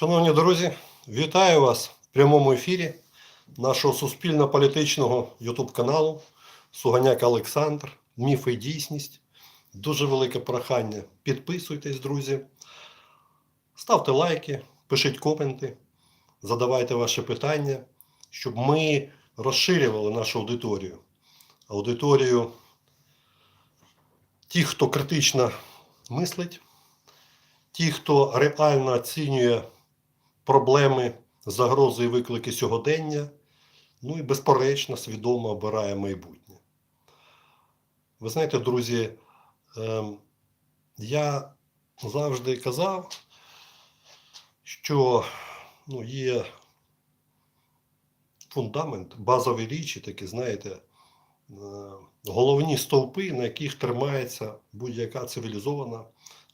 Шановні друзі, вітаю вас в прямому ефірі нашого суспільно-політичного YouTube каналу Суганяк Олександр, Міфи і дійсність. Дуже велике прохання. Підписуйтесь, друзі, ставте лайки, пишіть коменти, задавайте ваші питання, щоб ми розширювали нашу аудиторію. Аудиторію тих, хто критично мислить, ті, хто реально оцінює проблеми, загрози і виклики сьогодення, ну і безперечно, свідомо обирає майбутнє. Ви знаєте, друзі, ем, я завжди казав, що ну, є фундамент, базові річі, такі, знаєте, е, головні стовпи, на яких тримається будь-яка цивілізована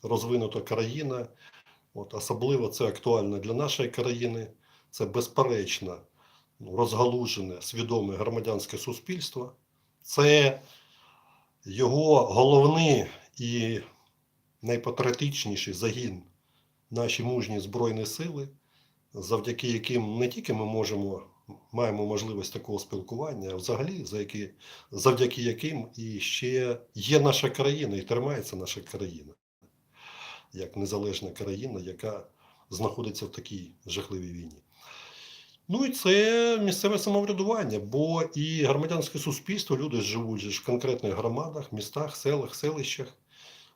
розвинута країна. От, особливо це актуально для нашої країни. Це безперечно ну, розгалужене, свідоме громадянське суспільство. Це його головний і найпатріотичніший загін наші мужні Збройні сили, завдяки яким не тільки ми можемо, маємо можливість такого спілкування, а взагалі за які, завдяки яким і ще є наша країна і тримається наша країна як незалежна країна, яка знаходиться в такій жахливій війні. Ну і це місцеве самоврядування, бо і громадянське суспільство, люди живуть ж в конкретних громадах, містах, селах, селищах.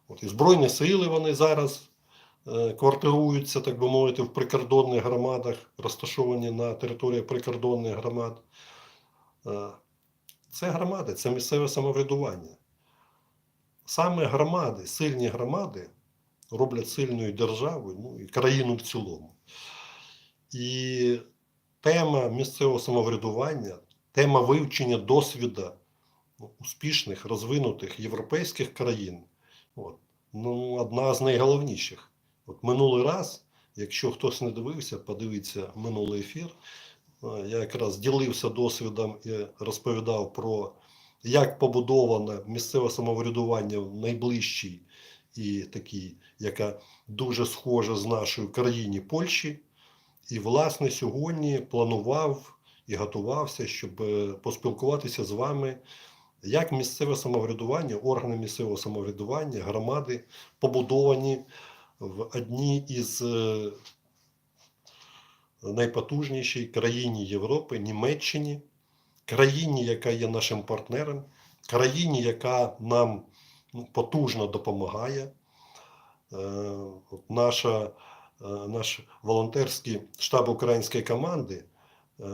От і Збройні сили вони зараз е, квартируються, так би мовити, в прикордонних громадах, розташовані на території прикордонних громад. Е, це громади, це місцеве самоврядування. Саме громади, сильні громади роблять сильною державою, ну і країну в цілому. І тема місцевого самоврядування, тема вивчення досвіду ну, успішних, розвинутих європейських країн, от, ну, одна з найголовніших. От минулий раз, якщо хтось не дивився, подивіться минулий ефір. е, Я якраз ділився досвідом і розповідав про як побудоване місцеве самоврядування в найближчій і такій, яка дуже схожа з нашою країні Польщі. І, власне, сьогодні планував і готувався, щоб е, поспілкуватися з вами, як місцеве самоврядування, органи місцевого самоврядування, громади побудовані в одній із е, найпотужнішій країні Європи, Німеччині, країні, яка є нашим партнером, країні, яка нам потужно допомагає. Е, наша, е, наш волонтерський штаб української команди е,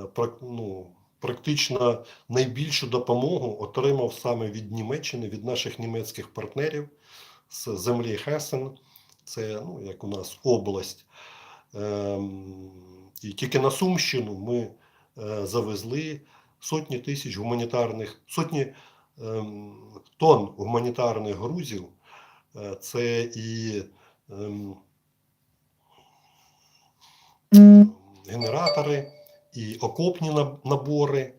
ну, практично найбільшу допомогу отримав саме від Німеччини, від наших німецьких партнерів з землі Хесен. Це ну, як у нас область. Ем, І тільки на Сумщину ми завезли сотні тисяч гуманітарних, сотні тонн гуманітарних грузів. Е, Це і ем, генератори, і окопні набори,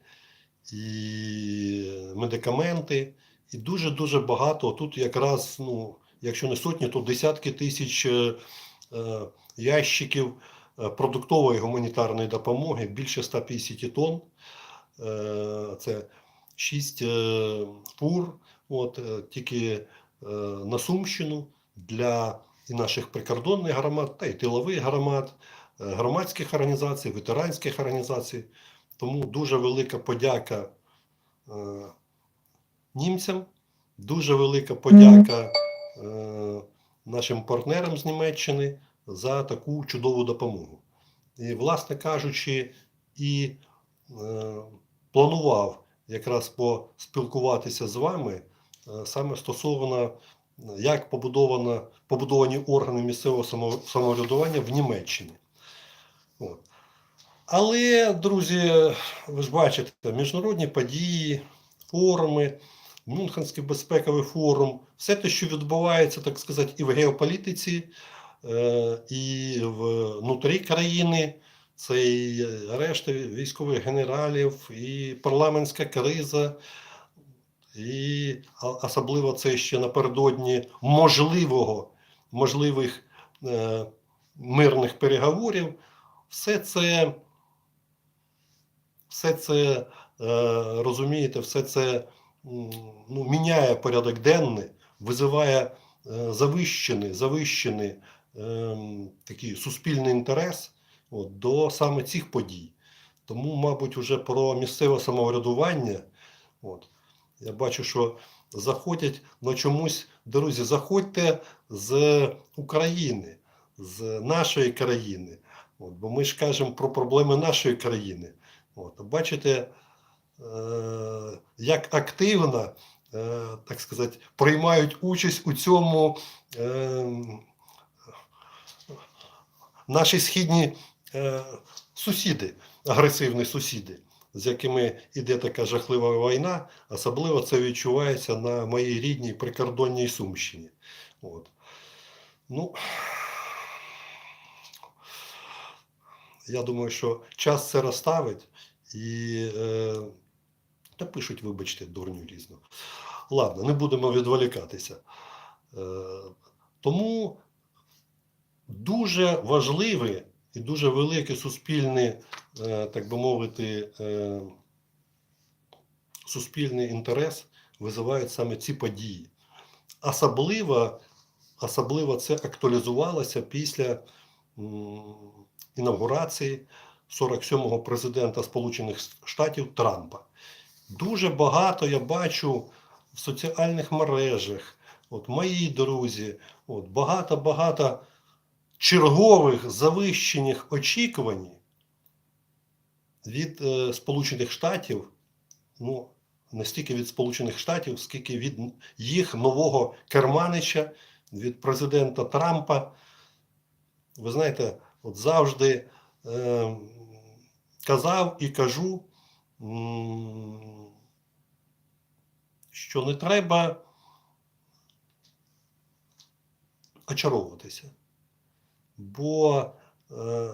і медикаменти, і дуже-дуже багато. Тут якраз, ну, якщо не сотні, то десятки тисяч е, е, ящиків продуктової гуманітарної допомоги, більше 150 тонн. Це 6 фур, от, е, тільки е, на Сумщину для і наших прикордонних громад, та й тилових громад, е, громадських організацій, ветеранських організацій. Тому дуже велика подяка е, німцям, дуже велика подяка е, нашим партнерам з Німеччини за таку чудову допомогу. І, власне кажучи, і е, планував якраз поспілкуватися з вами е, саме стосовно як побудовано, побудовані органи місцевого самоврядування в Німеччині. От. Але, друзі, ви ж бачите, міжнародні події, форуми, Мюнхенський безпековий форум, все те, що відбувається, так сказати, і в геополітиці, е, і внутрі країни, це і арешти військових генералів, і парламентська криза, і особливо це ще напередодні можливого, можливих е, мирних переговорів, все це, все це е, розумієте, все це ну, міняє порядок денний, визиває е, завищений, завищений ем, такий суспільний інтерес от, до саме цих подій. Тому, мабуть, вже про місцеве самоврядування. От, я бачу, що заходять, ну чомусь, друзі, заходьте з України, з нашої країни. От, бо ми ж кажемо про проблеми нашої країни. От, бачите, е, як активно, е, так сказати, приймають участь у цьому е, наші східні е, сусіди, агресивні сусіди, з якими йде така жахлива війна, особливо це відчувається на моїй рідній прикордонній Сумщині. От. Ну, я думаю, що час це розставить і е, та пишуть, вибачте, дурню різну. Ладно, не будемо відволікатися. Е, тому дуже важливе і дуже великий суспільний, е, так би мовити, е, суспільний інтерес визивають саме ці події. Особливо, особливо це актуалізувалося після інавгурації 47-го президента Сполучених Штатів Трампа. Дуже багато я бачу в соціальних мережах, от мої друзі, от багато-багато чергових завищених очікувань від е, Сполучених Штатів, ну, не стільки від Сполучених Штатів, скільки від їх нового керманича, від президента Трампа. Ви знаєте, от завжди е, казав і кажу, що не треба очаровуватися. Бо е,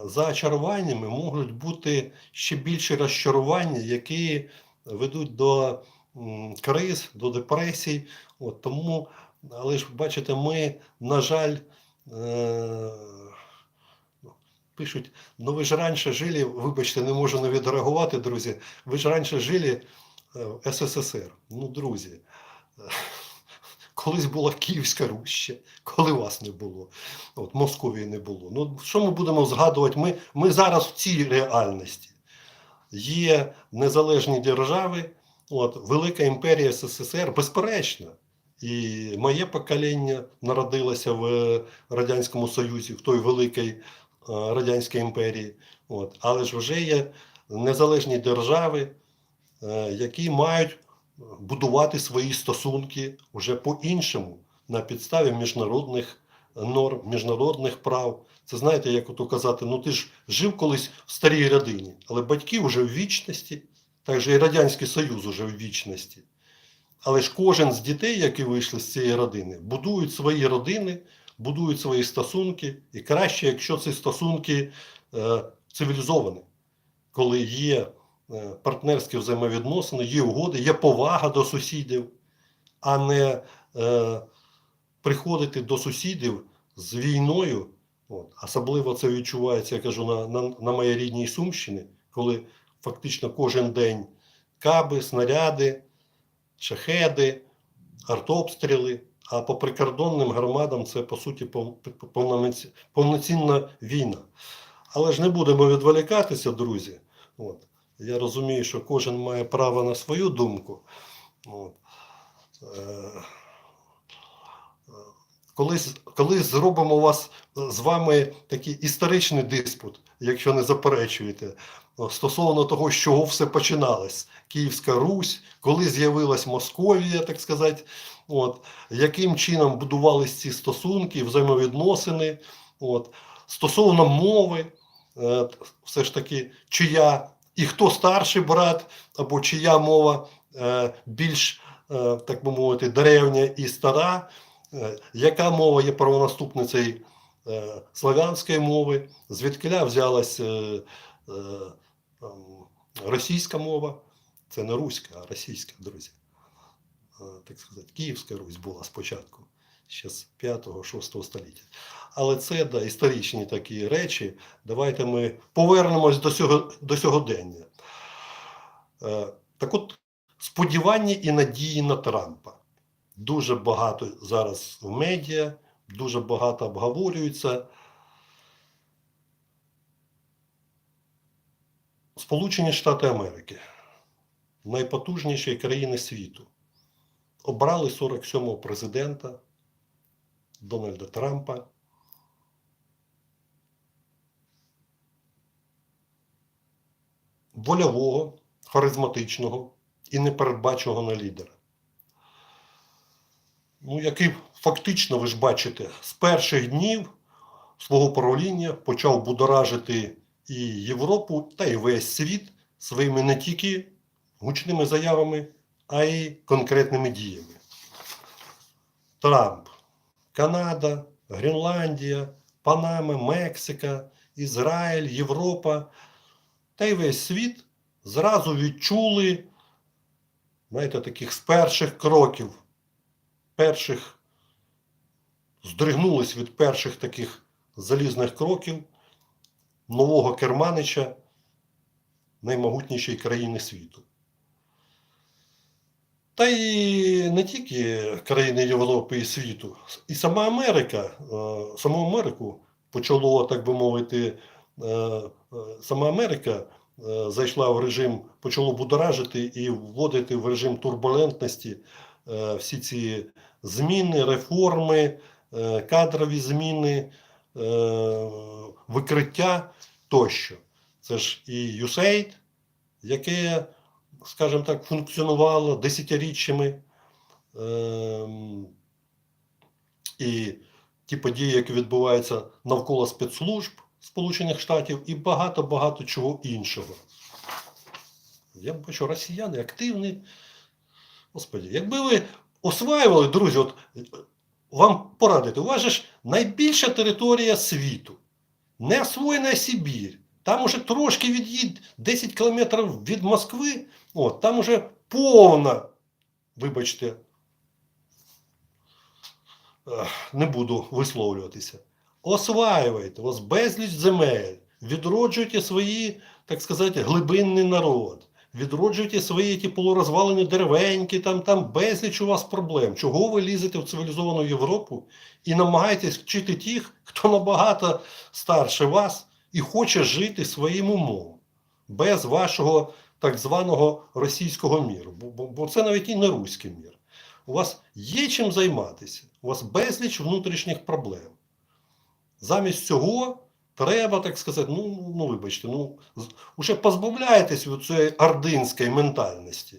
за очаруваннями можуть бути ще більші розчарування, які ведуть до криз, до депресій. От, тому, але ж бачите, ми, на жаль, е, пишуть, ну ви ж раніше жили, вибачте, не можу не відреагувати, друзі. Ви ж раніше жили е, в СССР. Ну, друзі, колись була Київська Русь ще, коли вас не було. От Московії не було. Ну що ми будемо згадувати? Ми, ми зараз в цій реальності. Є незалежні держави, от, Велика імперія СССР, безперечно. І моє покоління народилося в Радянському Союзі, в той великій е, Радянській імперії. От. Але ж вже є незалежні держави, е, які мають будувати свої стосунки вже по-іншому на підставі міжнародних норм, міжнародних прав. Це знаєте, як ото казати, ну ти ж жив колись в старій родині, але батьки вже в вічності, так же і Радянський Союз вже в вічності. Але ж кожен з дітей, які вийшли з цієї родини, будують свої родини, будують свої стосунки, і краще, якщо ці стосунки е, цивілізовані, коли є партнерські взаємовідносини, є угоди, є повага до сусідів, а не е, приходити до сусідів з війною. От. Особливо це відчувається, я кажу, на, на, на моїй рідній Сумщині, коли фактично кожен день каби, снаряди, шахеди, артобстріли. А по прикордонним громадам це по суті повноцінна війна. Але ж не будемо відволікатися, друзі. От. Я розумію, що кожен має право на свою думку. От. Е, Колись, колись зробимо вас з вами такий історичний диспут, якщо не заперечуєте, стосовно того, з чого все починалось. Київська Русь, коли з'явилась Московія, так сказати, от, яким чином будувались ці стосунки, взаємовідносини. От, стосовно мови, е, все ж таки, чия і хто старший брат, або чия мова е, більш, е, так би мовити, древня і стара. Е, яка мова є правонаступницею славянської мови, звідкиля взялась російська мова, це не руська, а російська, друзі. Так сказати, Київська Русь була спочатку. Ще з 5-6 століття. Але це да, історичні такі речі. Давайте ми повернемось до, сього, до сьогодення. Е, так от, сподівання і надії на Трампа. Дуже багато зараз в медіа, дуже багато обговорюється. Сполучені Штати Америки, найпотужніші країни світу, обрали 47-го президента Дональда Трампа. Вольового, харизматичного і непередбачуваного лідера. Ну, який фактично, ви ж бачите, з перших днів свого правління почав будоражити і Європу, та й весь світ своїми не тільки гучними заявами, а й конкретними діями. Трамп, Канада, Гренландія, Панама, Мексика, Ізраїль, Європа та й весь світ зразу відчули, знаєте, таких з перших кроків, перших здригнулись від перших таких залізних кроків нового керманича наймогутнішої країни світу. Та й не тільки країни Європи і світу, і сама Америка, е, саму Америку почало, так би мовити, е, е, сама Америка зайшла в режим, почало будоражити і вводити в режим турбулентності всі ці зміни, реформи, кадрові зміни, викриття тощо. Це ж і USAID, яке, скажімо так, функціонувало десятиріччями. Ем, і ті події, які відбуваються навколо спецслужб Сполучених Штатів, і багато-багато чого іншого. Я бачу, росіяни активні. Господи, якби ви осваювали, друзі, от е, вам порадити, у вас ж найбільша територія світу, не освоєна Сибір. Там уже трошки від'їдь 10 кілометрів від Москви, от, там уже повна, вибачте, не буду висловлюватися. Осваювайте, вас безліч земель, відроджуйте свої, так сказати, глибинний народ, відроджуйте свої ті полурозвалені деревеньки, там, там безліч у вас проблем. Чого ви лізете в цивілізовану Європу і намагаєтесь вчити тих, хто набагато старше вас і хоче жити своїм умом, без вашого так званого російського міру. Бо, бо, це навіть і не руський мір. У вас є чим займатися, у вас безліч внутрішніх проблем. Замість цього треба, так сказати, ну, ну вибачте, ну, уже позбавляєтесь від цієї ординської ментальності.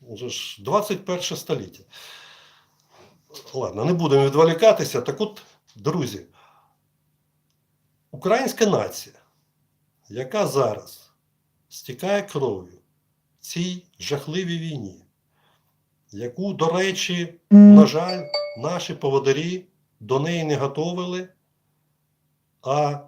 Уже ж 21 століття. Ладно, не будемо відволікатися. Так от, друзі, українська нація, яка зараз стікає кров'ю в цій жахливій війні, яку, до речі, на жаль, наші поводарі до неї не готовили, а,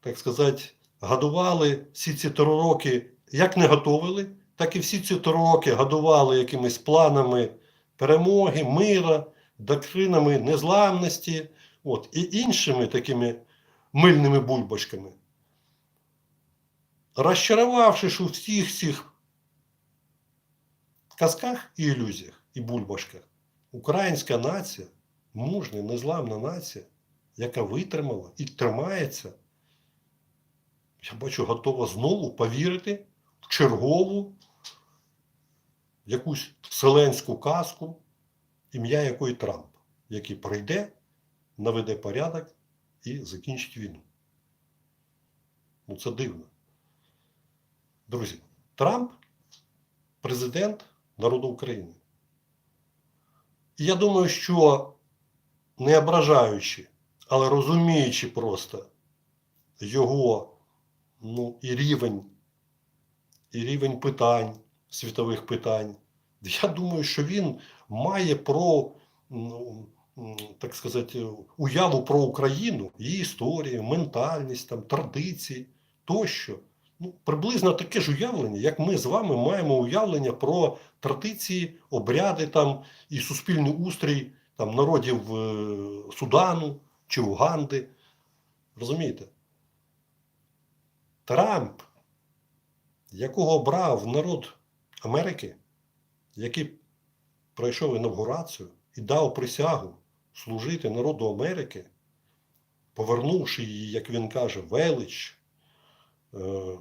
так сказати, годували всі ці три роки, як не готовили, так і всі ці три роки годували якимись планами перемоги, мира, доктринами незламності, от, і іншими такими мильними бульбашками. Розчарувавшись у всіх цих казках і ілюзіях і бульбашках, українська нація, мужня, незламна нація, яка витримала і тримається, я бачу, готова знову повірити в чергову якусь вселенську казку, ім'я якої Трамп, який прийде, наведе порядок і закінчить війну. Ну це дивно. Друзі, Трамп президент народу України. І я думаю, що не ображаючи, але розуміючи просто його ну, і рівень, і рівень питань, світових питань, я думаю, що він має про, ну, так сказати, уяву про Україну, її історію, ментальність, там, традиції тощо. Ну, приблизно таке ж уявлення, як ми з вами маємо уявлення про традиції, обряди там і суспільний устрій там, народів е, Судану чи Уганди. Розумієте? Трамп, якого обрав народ Америки, який пройшов інавгурацію і дав присягу служити народу Америки, повернувши її, як він каже, велич, е,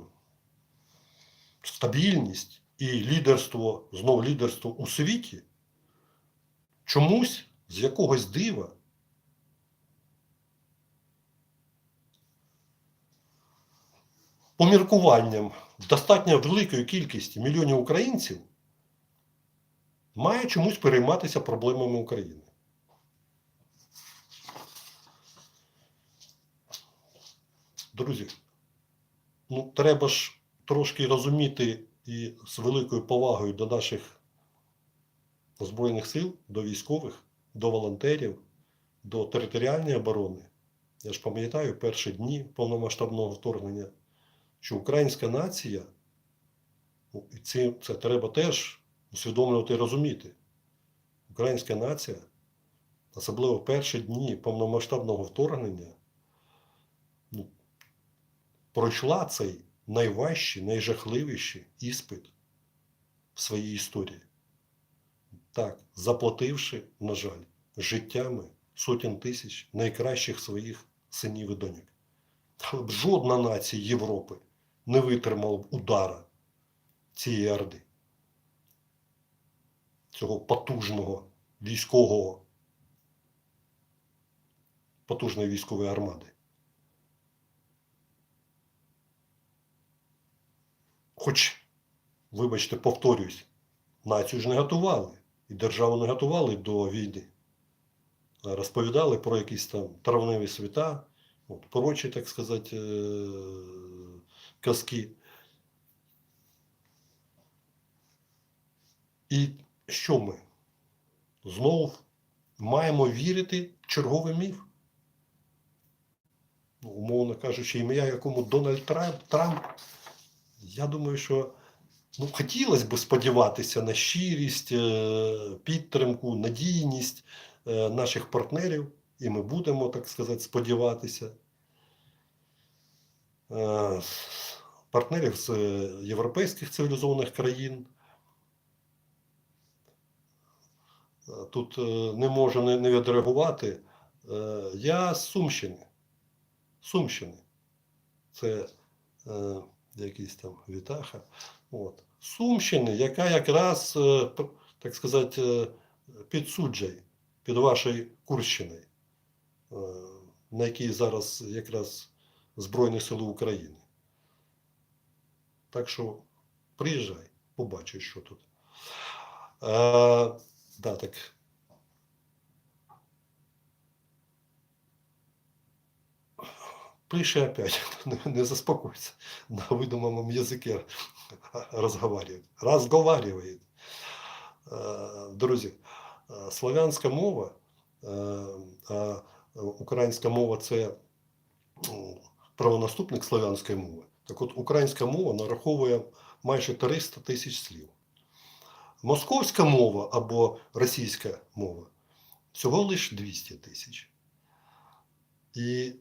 стабільність і лідерство, знов лідерство у світі, чомусь з якогось дива по міркуванням достатньо великої кількості мільйонів українців має чомусь перейматися проблемами України. Друзі, ну треба ж трошки розуміти і з великою повагою до наших Збройних сил, до військових, до волонтерів, до територіальної оборони. Я ж пам'ятаю перші дні повномасштабного вторгнення, що українська нація, ну, і це, це треба теж усвідомлювати і розуміти. Українська нація, особливо перші дні повномасштабного вторгнення, пройшла цей найважчий, найжахливіший іспит в своїй історії. Так, заплативши, на жаль, життями сотень тисяч найкращих своїх синів і доньок. Але б жодна нація Європи не витримала б удара цієї орди, цього потужного військового, потужної військової армади. Хоч, вибачте, повторюсь, націю ж не готували і державу не готували до війни. Розповідали про якісь там травневі свята, от, прочі, так сказати, е, казки. І що ми? Знову маємо вірити в черговий міф. Ну, Умовно кажучи, ім'я якому Дональд Трамп я думаю, що ну, хотілося б сподіватися на щирість, е, підтримку, надійність е, наших партнерів, і ми будемо, так сказати, сподіватися. Е, Партнерів з європейських цивілізованих країн. Тут не можу не відреагувати. Я з Сумщини. Сумщини. Це е, якийсь там Вітаха. От. Сумщини, яка якраз, е, так сказати, е, під суджей, під вашою Курщиною, е, на якій зараз якраз Збройні Сили України. Так що приїжджай, побачиш, що тут. Е, да, так. Пише опять, не, заспокойся, на выдуманном языке разговаривает. Разговаривает. Е, Друзі, е, славянська мова, а українська мова це правонаступник славянської мови. Так от українська мова нараховує майже 300 тисяч слів. Московська мова або російська мова всього лише 200 тисяч. І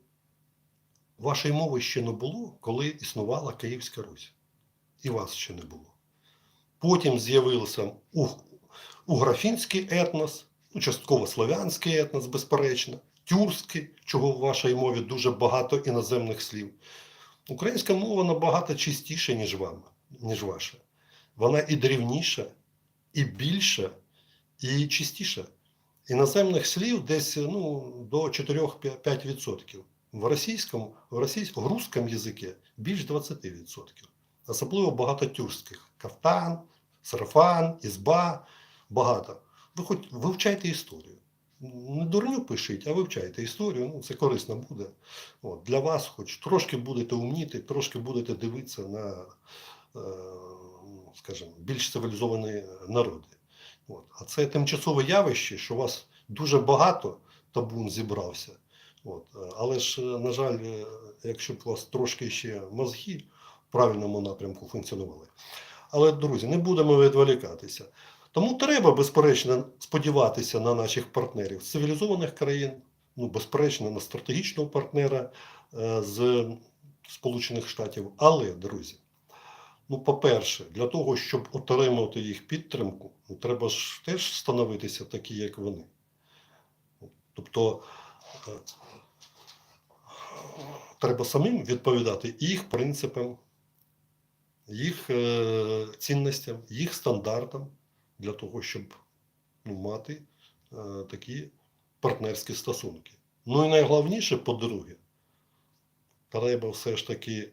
вашої мови ще не було, коли існувала Київська Русь. І вас ще не було. Потім з'явився уграфінський етнос, ну, частково слов'янський етнос, безперечно, тюркський, чого в вашій мові дуже багато іноземних слів. Українська мова набагато чистіша, ніж вам, ніж ваша. Вона і дрівніша, і більша, і чистіша. Іноземних слів десь ну, до 4-5%. В російському, в російському, в русском язикі більш 20%. Особливо багато тюркських. Кафтан, сарафан, ізба, багато. Ви хоч вивчайте історію. Не дурню пишіть, а вивчайте історію, ну це корисно буде. От, для вас, хоч трошки будете умніти, трошки будете дивитися на, е, скажімо, більш цивілізовані народи. От. А це тимчасове явище, що у вас дуже багато табун зібрався. От. е, Але ж, е, на жаль, е, якщо б у вас трошки ще мозги в правильному напрямку функціонували. Але, друзі, не будемо відволікатися. Тому треба, безперечно, сподіватися на наших партнерів з цивілізованих країн, ну, безперечно, на стратегічного партнера з Сполучених Штатів. Але, друзі, ну, по-перше, для того, щоб отримати їх підтримку, ну, треба ж теж становитися такі, як вони. Тобто треба самим відповідати їх принципам, їх е, цінностям, їх стандартам для того, щоб ну, мати е, такі партнерські стосунки. Ну і найголовніше, по-друге, треба все ж таки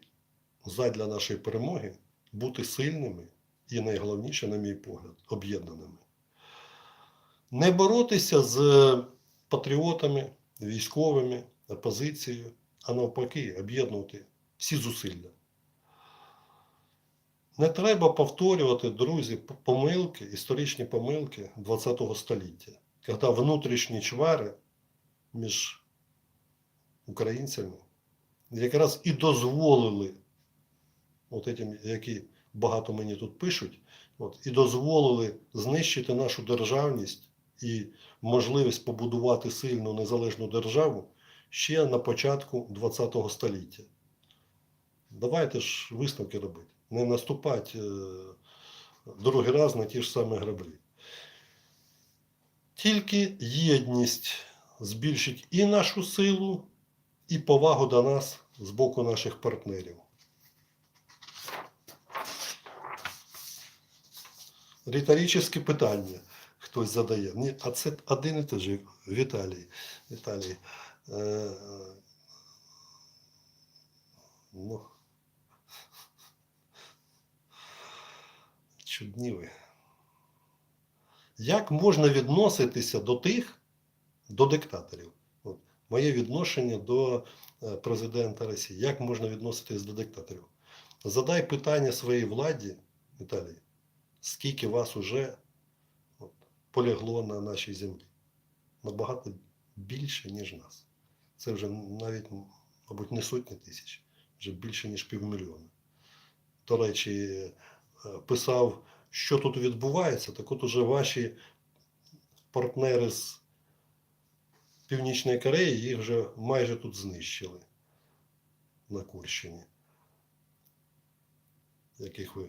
задля нашої перемоги бути сильними і найголовніше, на мій погляд, об'єднаними. Не боротися з патріотами, військовими, опозицією, а навпаки, об'єднувати всі зусилля. Не треба повторювати, друзі, помилки, історичні помилки ХХ століття, коли внутрішні чвари між українцями якраз і дозволили, от этим, які багато мені тут пишуть, от, і дозволили знищити нашу державність і можливість побудувати сильну незалежну державу ще на початку ХХ століття. Давайте ж висновки робити. Не наступати е, другий раз на ті ж самі граблі. Тільки єдність збільшить і нашу силу, і повагу до нас з боку наших партнерів. Риторичне питання хтось задає. Ні, а це один і той же Віталій. Віталій. Е, е, ну, чудні ви. Як можна відноситися до тих, до диктаторів? От, моє відношення до е, президента Росії. Як можна відноситись до диктаторів? Задай питання своїй владі, Віталій, скільки вас уже от, полягло на нашій землі? Набагато більше, ніж нас. Це вже навіть, мабуть, не сотні тисяч, вже більше, ніж півмільйона. До речі, е, писав, що тут відбувається, так от уже ваші партнери з Північної Кореї їх вже майже тут знищили на Курщині. Яких ви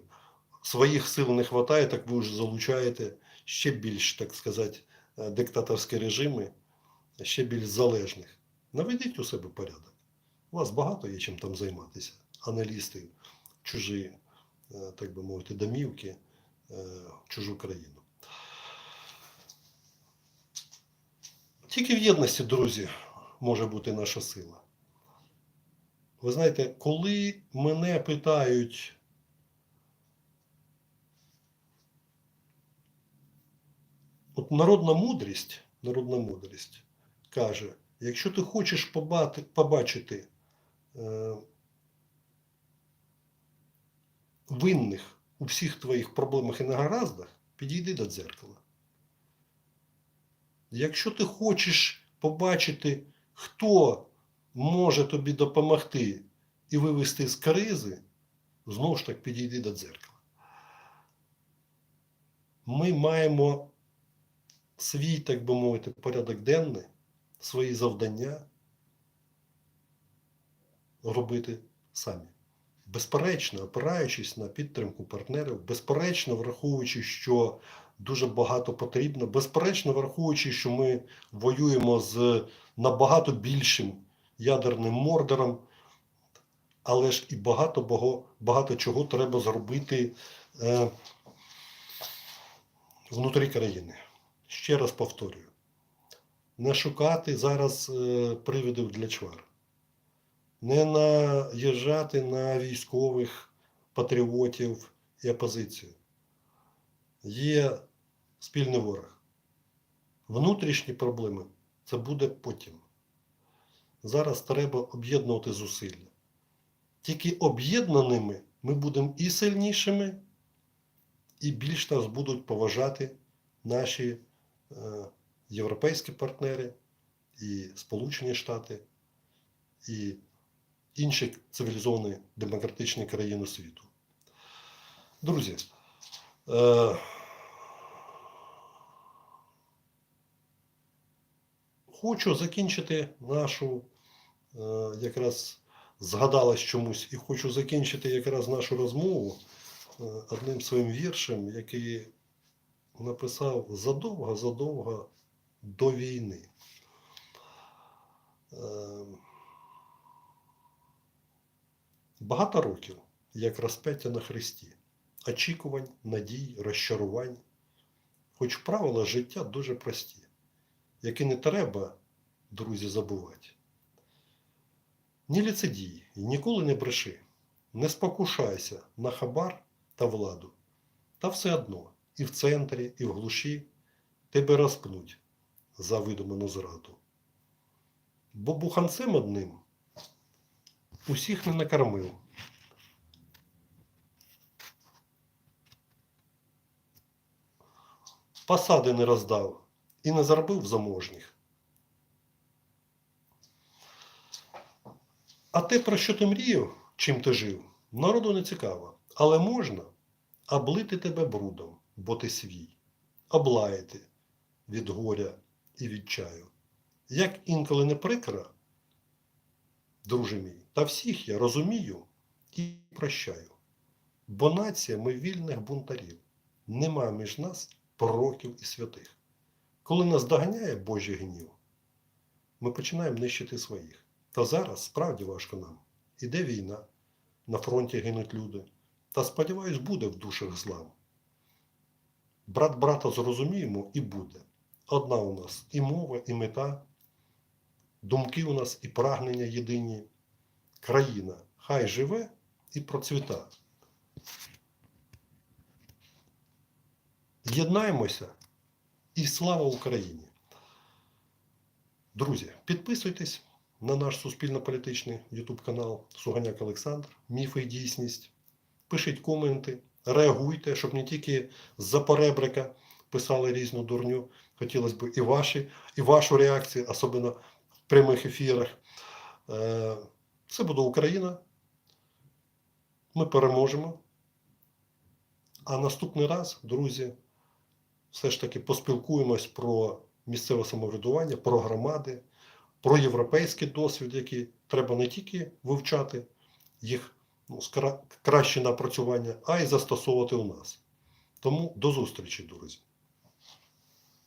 своїх сил не вистачає, так ви вже залучаєте ще більш, так сказати, е, диктаторські режими, ще більш залежних. Наведіть у себе порядок. У вас багато є чим там займатися. Аналісти, чужі, е, так би мовити, домівки, е, чужу країну. Тільки в єдності, друзі, може бути наша сила. Ви знаєте, коли мене питають, от народна мудрість, народна мудрість каже, якщо ти хочеш побачити е, винних у всіх твоїх проблемах і негараздах, підійди до дзеркала. Якщо ти хочеш побачити, хто може тобі допомогти і вивести з кризи, знову ж таки підійди до дзеркала. Ми маємо свій, так би мовити, порядок денний, свої завдання робити самі. Безперечно, опираючись на підтримку партнерів, безперечно, враховуючи, що дуже багато потрібно, безперечно, враховуючи, що ми воюємо з набагато більшим ядерним мордором, але ж і багато, багато, багато чого треба зробити е, внутрі країни. Ще раз повторюю: не шукати зараз е, привідів для чвар не наїжджати на військових патріотів і опозицію. Є спільний ворог. Внутрішні проблеми це буде потім. Зараз треба об'єднувати зусилля. Тільки об'єднаними ми будемо і сильнішими, і більш нас будуть поважати наші е, європейські партнери, і Сполучені Штати, і інші цивілізовані демократичні країни світу. Друзі, е хочу закінчити нашу, е, якраз згадалась чомусь, і хочу закінчити якраз нашу розмову е, одним своїм віршем, який написав задовго-задовго до війни. Е, Багато років, як розп'яття на Христі, очікувань, надій, розчарувань, хоч правила життя дуже прості, які не треба, друзі, забувати. Ні ліцедій, і ніколи не бреши, не спокушайся на хабар та владу. Та все одно і в центрі, і в глуші тебе розпнуть за видуману зраду. Бо буханцем одним усіх не накормив. Посади не роздав і не заробив заможніх. А те, про що ти мріяв, чим ти жив, народу не цікаво. Але можна облити тебе брудом, бо ти свій, облаяти від горя і від чаю. Як інколи не прикро, друже мій, та всіх я розумію і прощаю. Бо нація ми вільних бунтарів, нема між нас пророків і святих. Коли нас доганяє Божий гнів, ми починаємо нищити своїх. Та зараз справді важко нам. Іде війна, на фронті гинуть люди. Та сподіваюсь, буде в душах злам. Брат брата зрозуміємо і буде. Одна у нас і мова, і мета, думки у нас і прагнення єдині. Країна хай живе і процвіта. Єднаємося і слава Україні! Друзі, підписуйтесь на наш суспільно-політичний YouTube канал Суганяк Олександр, Міфи і дійсність. Пишіть коменти, реагуйте, щоб не тільки з-за поребрика писали різну дурню. Хотілося б і ваші, і вашу реакцію, особливо в прямих ефірах. Е, Це буде Україна. Ми переможемо. А наступний раз, друзі, все ж таки поспілкуємось про місцеве самоврядування, про громади, про європейський досвід, який треба не тільки вивчати їх ну, краще напрацювання, а й застосовувати у нас. Тому до зустрічі, друзі.